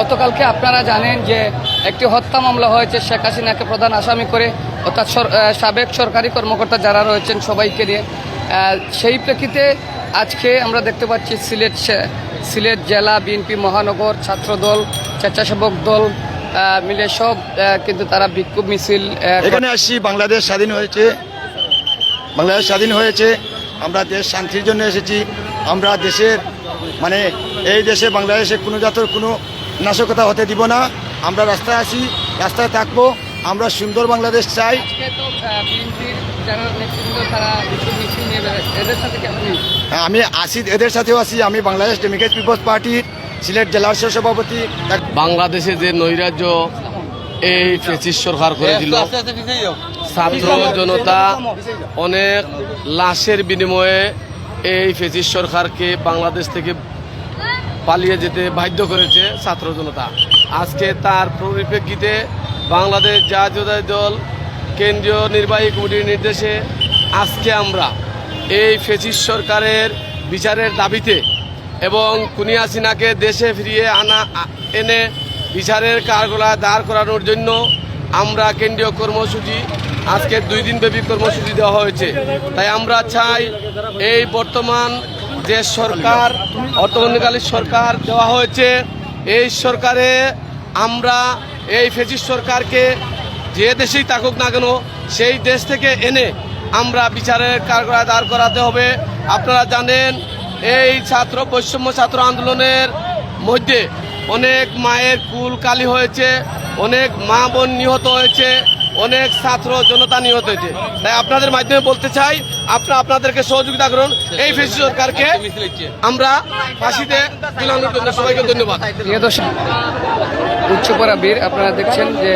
গতকালকে আপনারা জানেন যে একটি হত্যা মামলা হয়েছে, শেখ হাসিনাকে প্রধান আসামি করে, অর্থাৎ সাবেক সরকারি কর্মকর্তা যারা রয়েছেন সবাইকে নিয়ে সেই প্রেক্ষিতে আজকে আমরা দেখতে পাচ্ছি সিলেট সিলেট জেলা বিএনপি মহানগর, ছাত্রদল, স্বেচ্ছাসেবক দল মিলে সব কিন্তু তারা বিক্ষোভ মিছিল এখানে আসছি বাংলাদেশ স্বাধীন হয়েছে। বাংলাদেশ স্বাধীন হয়েছে। আমরা দেশ শান্তির জন্য এসেছি। আমরা দেশের মানে এই দেশে বাংলাদেশে কোনো জাতের কোনো নাশকতা হতে দিব না। আমরা রাস্তায় আসি রাস্তায় থাকব। আমরা সুন্দর বাংলাদেশ চাই। হ্যাঁ, আমি আসি এদের সাথেও আসি আমি বাংলাদেশ ডেমোক্রেট পিপলস পার্টির সিলেট জেলার সভাপতি। এক বাংলাদেশে যে নৈরাজ্য এই ফেসিস সরকার করে দিল। ছাত্র জনতা অনেক লাশের বিনিময়ে এই ফেসিস সরকারকে বাংলাদেশ থেকে পালিয়ে যেতে বাধ্য করেছে ছাত্র জনতা। আজকে তার পরিপ্রেক্ষিতে বাংলাদেশ জাতীয়তাবাদী দল, কেন্দ্রীয় নির্বাহী কমিটির নির্দেশে আজকে আমরা এই ফেসিস সরকারের বিচারের দাবিতে এবং কুনিয়া সিনাকে দেশে ফিরিয়ে আনা, এনে বিচারের কারগলা দাঁড় করানোর জন্য আমরা কেন্দ্রীয় কর্মসূচি, আজকে দুই দিনব্যাপী কর্মসূচি দেওয়া হয়েছে। তাই আমরা চাই এই বর্তমান যে সরকার অর্থমন্ত্রীকালীন সরকার দেওয়া হয়েছে, এই সরকারে আমরা এই ফেসিস সরকারকে যে দেশেই থাকুক না কেন, সেই দেশ থেকে এনে আমরা বিচারের কারগড়ায় দাঁড় করাতে হবে। আপনারা জানেন, এই ছাত্র, বৈষম্য ছাত্র আন্দোলনের মধ্যে অনেক মায়ের কুল কালি হয়েছে, অনেক মা বোন নিহত হয়েছে। অনেক ছাত্র জনতা নিহত হয়েছে। তাই আপনাদের মাধ্যমে বলতে চাই, আপনারা আপনাদেরকে সহযোগিতা করুন। এই ফেসি সরকারকে আমরা ফাঁসিতে তুলানোর জন্য সবাইকে ধন্যবাদ। উচ্চপরা বীর, আপনারা দেখছেন যে